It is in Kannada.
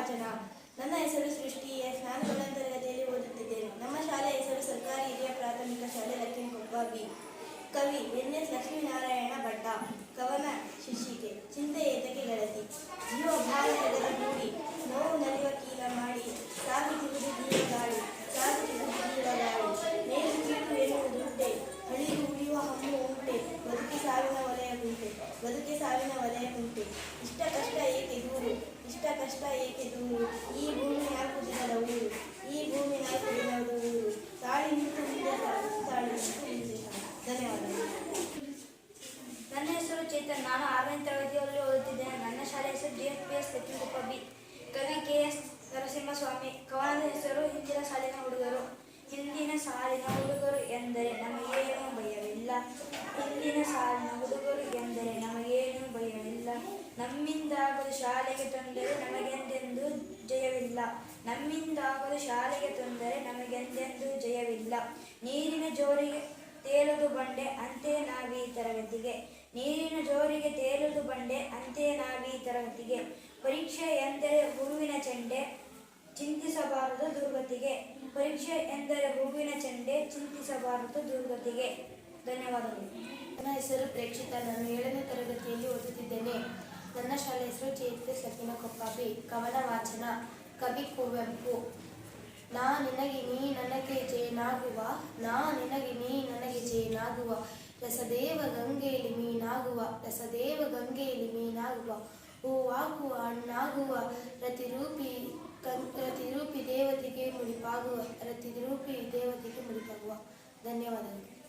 ವಾಚನ ನನ್ನ ಹೆಸರು ಸೃಷ್ಟಿ ಎಸ್ ನಾನು ಒಂದನೇ ಓದುತ್ತಿದ್ದೇನೆ. ನಮ್ಮ ಶಾಲೆಯ ಹೆಸರು ಸರ್ಕಾರಿ ಹಿರಿಯ ಪ್ರಾಥಮಿಕ ಶಾಲೆ ಲಕ್ಕಿನಕೊಪ್ಪ ಬಿ. ಕವಿ ಎನ್. ಎಸ್. ಲಕ್ಷ್ಮೀನಾರಾಯಣ ಭಟ್ಟ. ಕವನ ಶಿಶಿಕೆ ಚಿಂತೆ ಏತಕ್ಕೆ ಗೆಳತಿ. ಜೀವ ಭಾರತದ ಮೂಡಿ ನೋವು ನಲಿಯುವ ಕೀಲ ಮಾಡಿ, ಸಾಕು ತಿಳಿದು ದೀಪ ಗಾಳಿ, ಸಾಕು ತಿಳಿದು ದೀಪ ಗಾಳಿ. ಮೇಲು ಕೀಟು ಎನ್ನುವುದು ದುಡ್ಡೆ ಉಳಿಯುವ ಹಮ್ಮು ಉಂಟೆ. ಬದುಕಿ ಸಾವಿನ ವಲಯ ಗುಂಟೆ, ಬದುಕಿ ಸಾವಿನ ವಲಯ ಗುಂಟೆ. ಇಷ್ಟ ಕಷ್ಟ ಕಷ್ಟ ಏಕೆ ಈ ಭೂಮಿ ನಾಲ್ಕು ದಿನದ ಊರು ಈ ಭೂಮಿ ನಾಲ್ಕು ದಿನದ ಊರು ತಾಳಿ ನಿಂತು ಧನ್ಯವಾದಗಳು. ನನ್ನ ಹೆಸರು ಚೇತನ್. ನಾನು ಆರನೇ ತರಗತಿಯಲ್ಲಿ ಓದುತ್ತಿದ್ದೇನೆ. ನನ್ನ ಶಾಲೆ ಹೆಸರು D F P S B. ಕವಿ ಕೆ ಎಸ್ ನರಸಿಂಹಸ್ವಾಮಿ. ಕವನದ ಹೆಸರು ಹಿಂದಿನ ಸಾಲಿನ ಹುಡುಗರು. ಹಿಂದಿನ ಸಾಲಿನ ಹುಡುಗರು ಎಂದರೆ ನಮಗೇನೂ ಭಯವಿಲ್ಲ. ಹಿಂದಿನ ಸಾಲಿನ ಹುಡುಗರು ಎಂದರೆ ನಮಗೇನೂ ಭಯವಿಲ್ಲ ಶಾಲೆಗೆ ತೊಂದರೆ ನಮಗೆಂದೆಂದು ಜಯವಿಲ್ಲ. ನಮ್ಮಿಂದಾಗದು ಶಾಲೆಗೆ ತೊಂದರೆ ನಮಗೆಂದೆಂದೂ ಜಯವಿಲ್ಲ. ನೀರಿನ ಜೋರಿಗೆ ತೇಲದು ಬಂಡೆ, ಅಂತೆ ನಾವೀ ತರಗತಿಗೆ. ನೀರಿನ ಜೋರಿಗೆ ತೇಲದು ಬಂಡೆ, ಅಂತೆ ನಾವೀ ತರಗತಿಗೆ. ಪರೀಕ್ಷೆ ಎಂದರೆ ಹೂವಿನ ಚೆಂಡೆ, ಚಿಂತಿಸಬಾರದು ದುರ್ಗತಿಗೆ. ಪರೀಕ್ಷೆ ಎಂದರೆ ಹೂವಿನ ಚಂಡೆ, ಚಿಂತಿಸಬಾರದು ದುರ್ಗತಿಗೆ. ಧನ್ಯವಾದಗಳು. ನನ್ನ ಹೆಸರು ಪ್ರೇಕ್ಷಿತ. ನಾನು ಏಳನೇ ತರಗತಿಯಲ್ಲಿ ಓದುತ್ತಿದ್ದೇನೆ. ನನ್ನ ಶಾಲೆ ಹೆಸರು ಚೈತ್ರ ಸಕಿನ ಕೊಪ್ಪಾಬಿ ಕವನ ವಾಚನ, ಕವಿ ಕುವೆಂಪು. ನಾ ನಿನಗೆ ನೀ ನನಗೆ ಜೇನಾಗುವ, ನಾ ನಿನಗೆ ನೀ ನನಗೆ ಜೇನಾಗುವ. ರಸದೇವ ಗಂಗೆಯಲ್ಲಿ ಮೀನಾಗುವ, ರಸದೇವ ಗಂಗೆಯಲ್ಲಿ ಮೀನಾಗುವ. ಹೂವಾಗುವ, ಹಣ್ಣಾಗುವ, ರತಿರೂಪಿ ಕನ್, ರತಿರೂಪಿ ದೇವತೆಗೆ ಮುಡಿಪಾಗುವ, ರತಿರೂಪಿ ದೇವತೆಗೆ ಮುಡಿಪಾಗುವ. ಧನ್ಯವಾದಗಳು.